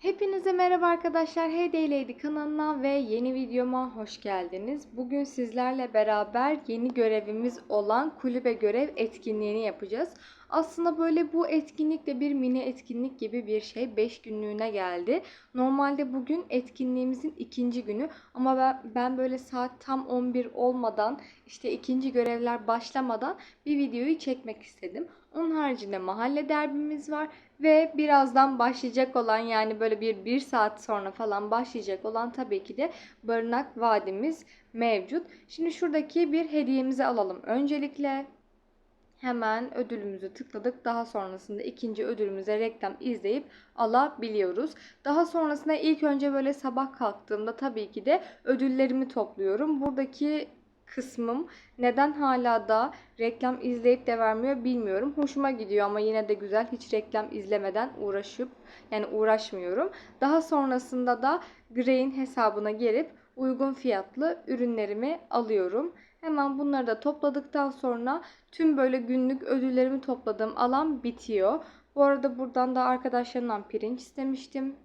Hepinize merhaba arkadaşlar. Hey Day kanalına ve yeni videoma hoş geldiniz. Bugün sizlerle beraber yeni görevimiz olan kulübe görev etkinliğini yapacağız. Aslında böyle bu etkinlik de bir mini etkinlik gibi bir şey. 5 günlüğüne geldi. Normalde bugün etkinliğimizin ikinci günü ama ben, ben böyle saat tam 11 olmadan işte ikinci görevler başlamadan bir videoyu çekmek istedim. Onun haricinde mahalle derbimiz var ve birazdan başlayacak olan yani böyle bir bir saat sonra falan başlayacak olan tabii ki de barınak vadimiz mevcut. Şimdi şuradaki bir hediyemizi alalım. Öncelikle hemen ödülümüzü tıkladık. Daha sonrasında ikinci ödülümüze reklam izleyip alabiliyoruz. Daha sonrasında ilk önce böyle sabah kalktığımda tabii ki de ödüllerimi topluyorum. Buradaki kısmım neden hala da reklam izleyip de vermiyor bilmiyorum. Hoşuma gidiyor ama yine de güzel. Hiç reklam izlemeden uğraşıp yani uğraşmıyorum. Daha sonrasında da Grey'in hesabına girip uygun fiyatlı ürünlerimi alıyorum. Hemen bunları da topladıktan sonra tüm böyle günlük ödüllerimi topladığım alan bitiyor. Bu arada buradan da arkadaşlarımdan pirinç istemiştim.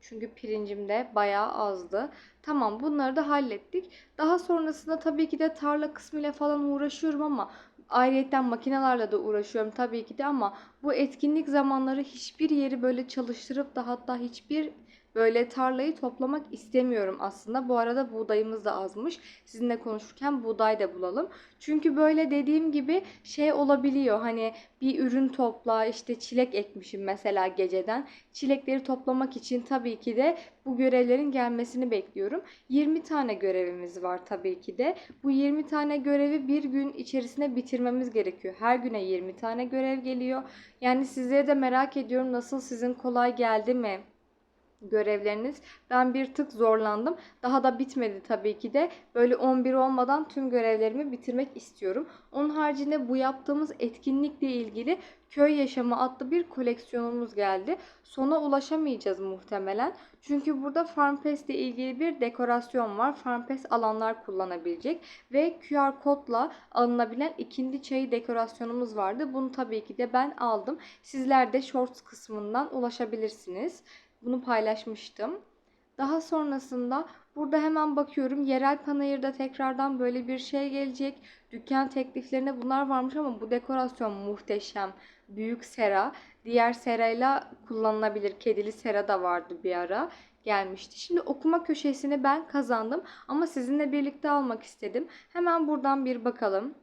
Çünkü pirincim de bayağı azdı. Tamam bunları da hallettik. Daha sonrasında tabii ki de tarla kısmıyla falan uğraşıyorum ama ayrıyetten makinelerle de uğraşıyorum tabii ki de ama bu etkinlik zamanları hiçbir yeri böyle çalıştırıp da hatta hiçbir böyle tarlayı toplamak istemiyorum aslında. Bu arada buğdayımız da azmış. Sizinle konuşurken buğday da bulalım. Çünkü böyle dediğim gibi şey olabiliyor. Hani bir ürün topla işte çilek ekmişim mesela geceden. Çilekleri toplamak için tabii ki de bu görevlerin gelmesini bekliyorum. 20 tane görevimiz var tabii ki de. Bu 20 tane görevi bir gün içerisinde bitirmemiz gerekiyor. Her güne 20 tane görev geliyor. Yani sizleri de merak ediyorum nasıl sizin kolay geldi mi? Görevleriniz. Ben bir tık zorlandım. Daha da bitmedi tabii ki de. Böyle 11 olmadan tüm görevlerimi bitirmek istiyorum. Onun haricinde bu yaptığımız etkinlikle ilgili köy yaşamı adlı bir koleksiyonumuz geldi. Sona ulaşamayacağız muhtemelen. Çünkü burada FarmPass ile ilgili bir dekorasyon var. FarmPass alanlar kullanabilecek ve QR kodla alınabilen ikindi çayı dekorasyonumuz vardı. Bunu tabii ki de ben aldım. Sizler de Shorts kısmından ulaşabilirsiniz. Bunu paylaşmıştım. Daha sonrasında burada hemen bakıyorum. Yerel Panayır'da tekrardan böyle bir şey gelecek. Dükkan tekliflerinde bunlar varmış ama bu dekorasyon muhteşem. Büyük sera. Diğer serayla kullanılabilir. Kedili sera da vardı bir ara gelmişti. Şimdi okuma köşesini ben kazandım ama sizinle birlikte almak istedim. Hemen buradan bir bakalım.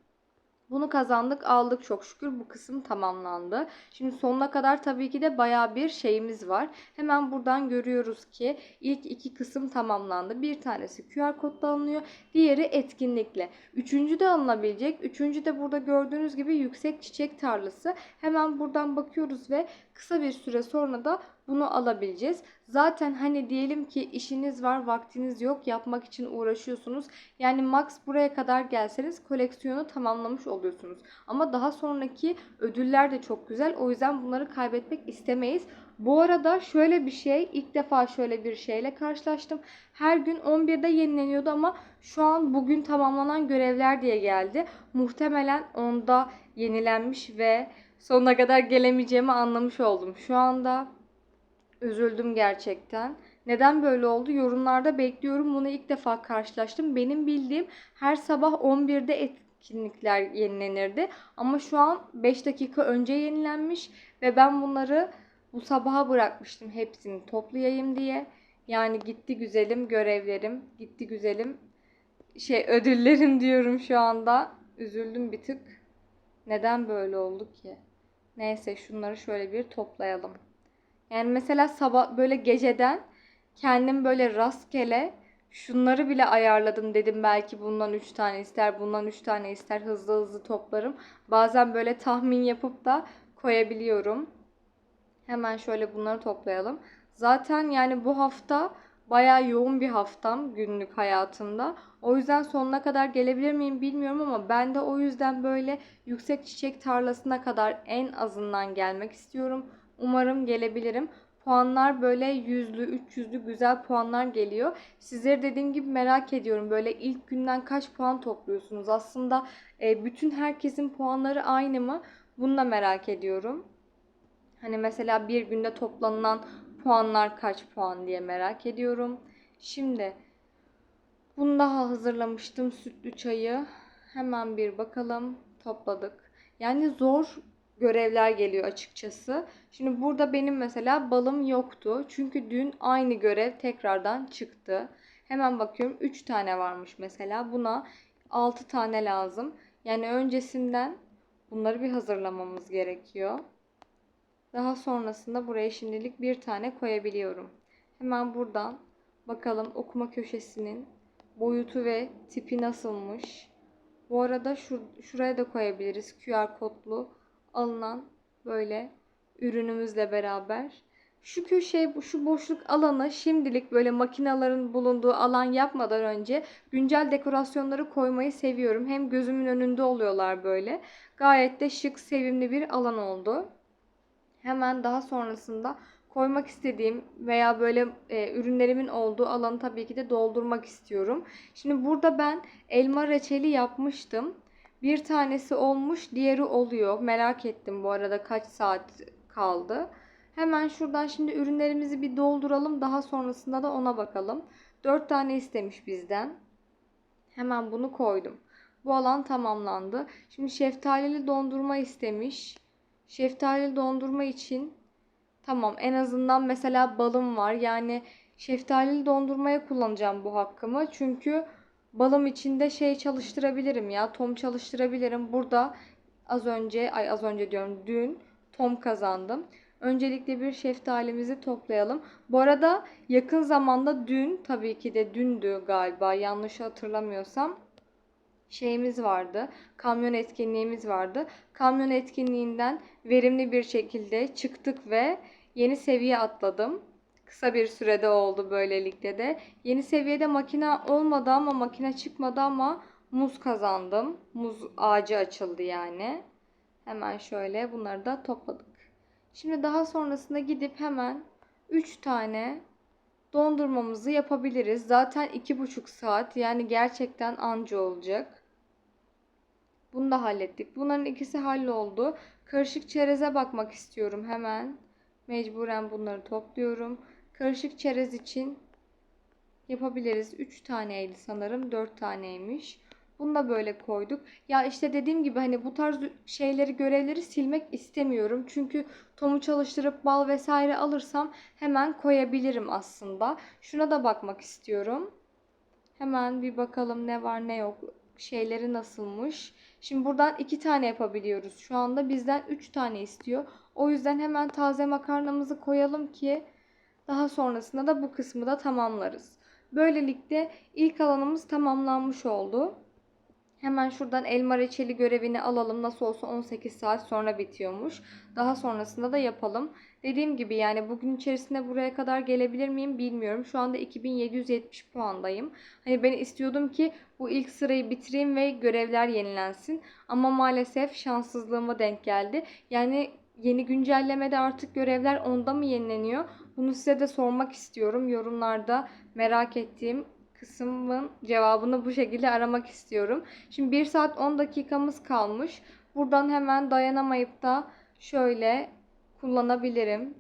Bunu kazandık aldık çok şükür bu kısım tamamlandı. Şimdi sonuna kadar tabii ki de baya bir şeyimiz var. Hemen buradan görüyoruz ki ilk iki kısım tamamlandı. Bir tanesi QR kodla alınıyor. Diğeri etkinlikle. Üçüncü de alınabilecek. Üçüncü de burada gördüğünüz gibi yüksek çiçek tarlası. Hemen buradan bakıyoruz ve kısa bir süre sonra da bunu alabileceğiz. Zaten hani diyelim ki işiniz var, vaktiniz yok, yapmak için uğraşıyorsunuz. Yani max buraya kadar gelseniz koleksiyonu tamamlamış oluyorsunuz. Ama daha sonraki ödüller de çok güzel. O yüzden bunları kaybetmek istemeyiz. Bu arada şöyle bir şey, ilk defa şöyle bir şeyle karşılaştım. Her gün 11'de yenileniyordu ama şu an bugün tamamlanan görevler diye geldi. Muhtemelen onda yenilenmiş ve sonuna kadar gelemeyeceğimi anlamış oldum. Şu anda Üzüldüm gerçekten. Neden böyle oldu? Yorumlarda bekliyorum. Bunu ilk defa karşılaştım. Benim bildiğim her sabah 11'de etkinlikler yenilenirdi. Ama şu an 5 dakika önce yenilenmiş ve ben bunları bu sabaha bırakmıştım hepsini toplayayım diye. Yani gitti güzelim görevlerim, gitti güzelim şey ödüllerim diyorum şu anda. Üzüldüm bir tık. Neden böyle oldu ki? Neyse şunları şöyle bir toplayalım. Yani mesela sabah böyle geceden kendim böyle rastgele şunları bile ayarladım dedim belki bundan 3 tane ister bundan 3 tane ister hızlı hızlı toplarım. Bazen böyle tahmin yapıp da koyabiliyorum. Hemen şöyle bunları toplayalım. Zaten yani bu hafta bayağı yoğun bir haftam günlük hayatımda. O yüzden sonuna kadar gelebilir miyim bilmiyorum ama ben de o yüzden böyle yüksek çiçek tarlasına kadar en azından gelmek istiyorum. Umarım gelebilirim. Puanlar böyle yüzlü, üç yüzlü güzel puanlar geliyor. Sizleri dediğim gibi merak ediyorum. Böyle ilk günden kaç puan topluyorsunuz? Aslında e, bütün herkesin puanları aynı mı? Bunu da merak ediyorum. Hani mesela bir günde toplanılan puanlar kaç puan diye merak ediyorum. Şimdi bunu daha hazırlamıştım sütlü çayı. Hemen bir bakalım. Topladık. Yani zor görevler geliyor açıkçası. Şimdi burada benim mesela balım yoktu. Çünkü dün aynı görev tekrardan çıktı. Hemen bakıyorum 3 tane varmış mesela. Buna 6 tane lazım. Yani öncesinden bunları bir hazırlamamız gerekiyor. Daha sonrasında buraya şimdilik bir tane koyabiliyorum. Hemen buradan bakalım okuma köşesinin boyutu ve tipi nasılmış. Bu arada şu, şuraya da koyabiliriz QR kodlu alınan böyle ürünümüzle beraber. Şu köşeye, şu boşluk alanı şimdilik böyle makinaların bulunduğu alan yapmadan önce güncel dekorasyonları koymayı seviyorum. Hem gözümün önünde oluyorlar böyle. Gayet de şık, sevimli bir alan oldu. Hemen daha sonrasında koymak istediğim veya böyle e, ürünlerimin olduğu alanı tabii ki de doldurmak istiyorum. Şimdi burada ben elma reçeli yapmıştım. Bir tanesi olmuş, diğeri oluyor. Merak ettim bu arada kaç saat kaldı. Hemen şuradan şimdi ürünlerimizi bir dolduralım. Daha sonrasında da ona bakalım. 4 tane istemiş bizden. Hemen bunu koydum. Bu alan tamamlandı. Şimdi şeftalili dondurma istemiş. Şeftalili dondurma için tamam en azından mesela balım var. Yani şeftalili dondurmaya kullanacağım bu hakkımı. Çünkü balım içinde şey çalıştırabilirim ya. Tom çalıştırabilirim. Burada az önce ay az önce diyorum dün tom kazandım. Öncelikle bir şeftalimizi toplayalım. Bu arada yakın zamanda dün tabii ki de dündü galiba yanlış hatırlamıyorsam şeyimiz vardı. Kamyon etkinliğimiz vardı. Kamyon etkinliğinden verimli bir şekilde çıktık ve yeni seviye atladım. Kısa bir sürede oldu böylelikle de. Yeni seviyede makine olmadı ama makine çıkmadı ama muz kazandım. Muz ağacı açıldı yani. Hemen şöyle bunları da topladık. Şimdi daha sonrasında gidip hemen 3 tane dondurmamızı yapabiliriz. Zaten 2,5 saat yani gerçekten anca olacak. Bunu da hallettik. Bunların ikisi halloldu. Karışık çereze bakmak istiyorum hemen. Mecburen bunları topluyorum. Karışık çerez için yapabiliriz. 3 taneydi sanırım. 4 taneymiş. Bunu da böyle koyduk. Ya işte dediğim gibi hani bu tarz şeyleri, görevleri silmek istemiyorum. Çünkü tomu çalıştırıp bal vesaire alırsam hemen koyabilirim aslında. Şuna da bakmak istiyorum. Hemen bir bakalım ne var ne yok. Şeyleri nasılmış. Şimdi buradan iki tane yapabiliyoruz. Şu anda bizden üç tane istiyor. O yüzden hemen taze makarnamızı koyalım ki daha sonrasında da bu kısmı da tamamlarız. Böylelikle ilk alanımız tamamlanmış oldu. Hemen şuradan elma reçeli görevini alalım. Nasıl olsa 18 saat sonra bitiyormuş. Daha sonrasında da yapalım. Dediğim gibi yani bugün içerisinde buraya kadar gelebilir miyim bilmiyorum. Şu anda 2770 puandayım. Hani ben istiyordum ki bu ilk sırayı bitireyim ve görevler yenilensin. Ama maalesef şanssızlığıma denk geldi. Yani yeni güncellemede artık görevler onda mı yenileniyor? Bunu size de sormak istiyorum. Yorumlarda merak ettiğim kısmın cevabını bu şekilde aramak istiyorum. Şimdi 1 saat 10 dakikamız kalmış. Buradan hemen dayanamayıp da şöyle kullanabilirim.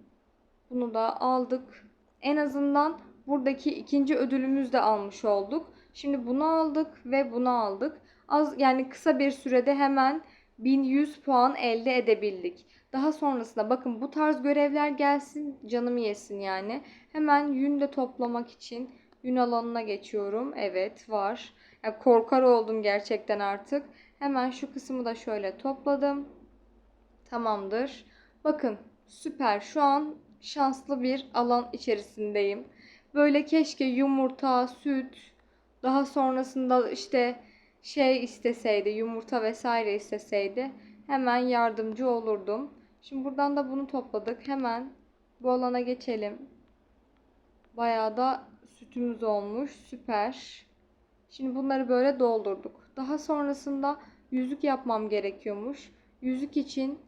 Bunu da aldık. En azından buradaki ikinci ödülümüz de almış olduk. Şimdi bunu aldık ve bunu aldık. Az yani kısa bir sürede hemen 1100 puan elde edebildik. Daha sonrasında bakın bu tarz görevler gelsin canımı yesin yani. Hemen yün de toplamak için Yün alanına geçiyorum. Evet var. Ya korkar oldum gerçekten artık. Hemen şu kısmı da şöyle topladım. Tamamdır. Bakın süper. Şu an şanslı bir alan içerisindeyim. Böyle keşke yumurta, süt, daha sonrasında işte şey isteseydi, yumurta vesaire isteseydi hemen yardımcı olurdum. Şimdi buradan da bunu topladık. Hemen bu alana geçelim. Bayağı da sütümüz olmuş. Süper. Şimdi bunları böyle doldurduk. Daha sonrasında yüzük yapmam gerekiyormuş. Yüzük için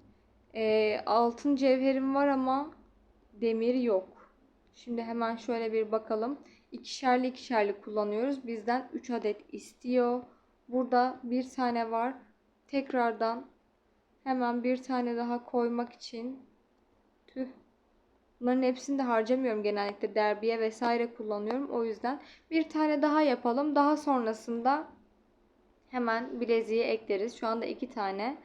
e, altın cevherim var ama demir yok. Şimdi hemen şöyle bir bakalım. İkişerli ikişerli kullanıyoruz. Bizden 3 adet istiyor. Burada bir tane var. Tekrardan hemen bir tane daha koymak için tüh Bunların hepsini de harcamıyorum genellikle derbiye vesaire kullanıyorum. O yüzden bir tane daha yapalım. Daha sonrasında hemen bileziği ekleriz. Şu anda iki tane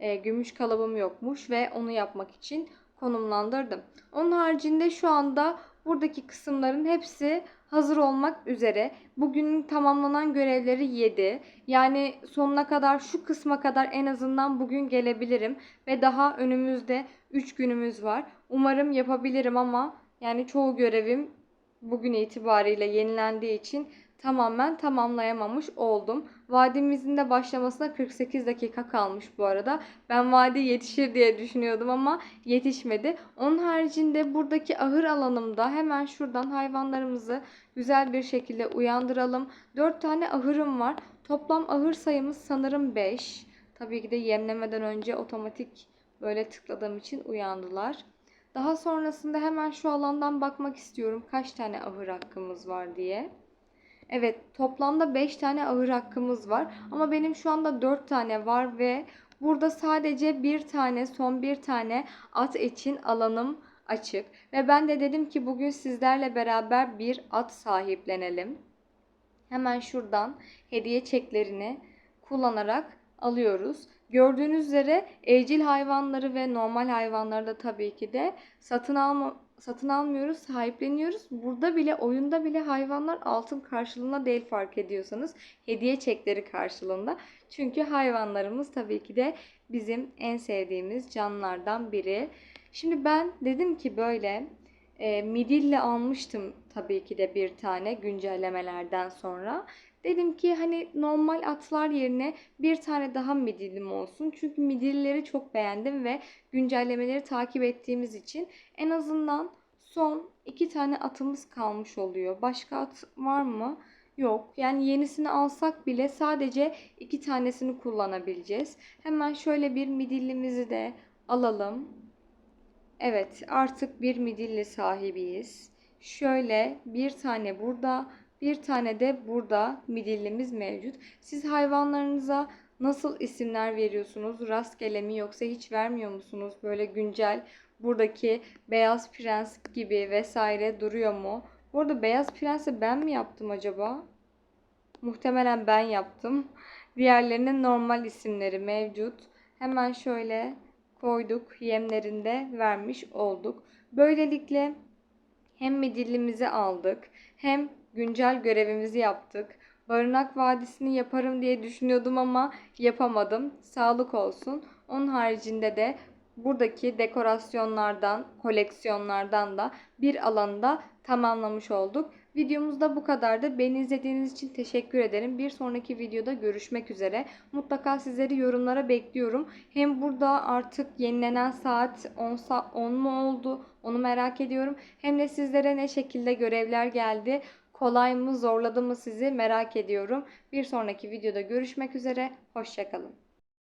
e, gümüş kalıbım yokmuş ve onu yapmak için konumlandırdım. Onun haricinde şu anda buradaki kısımların hepsi hazır olmak üzere. Bugünün tamamlanan görevleri 7. Yani sonuna kadar şu kısma kadar en azından bugün gelebilirim ve daha önümüzde 3 günümüz var. Umarım yapabilirim ama yani çoğu görevim bugün itibariyle yenilendiği için tamamen tamamlayamamış oldum. Vadimizin de başlamasına 48 dakika kalmış bu arada. Ben vadi yetişir diye düşünüyordum ama yetişmedi. Onun haricinde buradaki ahır alanımda hemen şuradan hayvanlarımızı güzel bir şekilde uyandıralım. 4 tane ahırım var. Toplam ahır sayımız sanırım 5. Tabii ki de yemlemeden önce otomatik böyle tıkladığım için uyandılar. Daha sonrasında hemen şu alandan bakmak istiyorum kaç tane ahır hakkımız var diye. Evet toplamda 5 tane ahır hakkımız var ama benim şu anda 4 tane var ve burada sadece bir tane son bir tane at için alanım açık. Ve ben de dedim ki bugün sizlerle beraber bir at sahiplenelim. Hemen şuradan hediye çeklerini kullanarak alıyoruz. Gördüğünüz üzere evcil hayvanları ve normal hayvanları da tabii ki de satın alma satın almıyoruz, sahipleniyoruz. Burada bile oyunda bile hayvanlar altın karşılığında değil fark ediyorsanız hediye çekleri karşılığında. Çünkü hayvanlarımız tabii ki de bizim en sevdiğimiz canlılardan biri. Şimdi ben dedim ki böyle e, midilli almıştım tabii ki de bir tane güncellemelerden sonra. Dedim ki hani normal atlar yerine bir tane daha midillim olsun. Çünkü midillileri çok beğendim ve güncellemeleri takip ettiğimiz için en azından son iki tane atımız kalmış oluyor. Başka at var mı? Yok. Yani yenisini alsak bile sadece iki tanesini kullanabileceğiz. Hemen şöyle bir midillimizi de alalım. Evet artık bir midilli sahibiyiz. Şöyle bir tane burada bir tane de burada midillimiz mevcut. Siz hayvanlarınıza nasıl isimler veriyorsunuz? Rastgele mi yoksa hiç vermiyor musunuz? Böyle güncel buradaki beyaz prens gibi vesaire duruyor mu? Bu arada beyaz prensi ben mi yaptım acaba? Muhtemelen ben yaptım. Diğerlerinin normal isimleri mevcut. Hemen şöyle koyduk. Yemlerinde vermiş olduk. Böylelikle hem midillimizi aldık hem güncel görevimizi yaptık. Barınak Vadisi'ni yaparım diye düşünüyordum ama yapamadım. Sağlık olsun. Onun haricinde de buradaki dekorasyonlardan, koleksiyonlardan da bir alanda tamamlamış olduk. Videomuz da bu kadardı. Beni izlediğiniz için teşekkür ederim. Bir sonraki videoda görüşmek üzere. Mutlaka sizleri yorumlara bekliyorum. Hem burada artık yenilenen saat 10, 10 mu oldu onu merak ediyorum. Hem de sizlere ne şekilde görevler geldi kolay mı zorladı mı sizi merak ediyorum. Bir sonraki videoda görüşmek üzere. Hoşçakalın.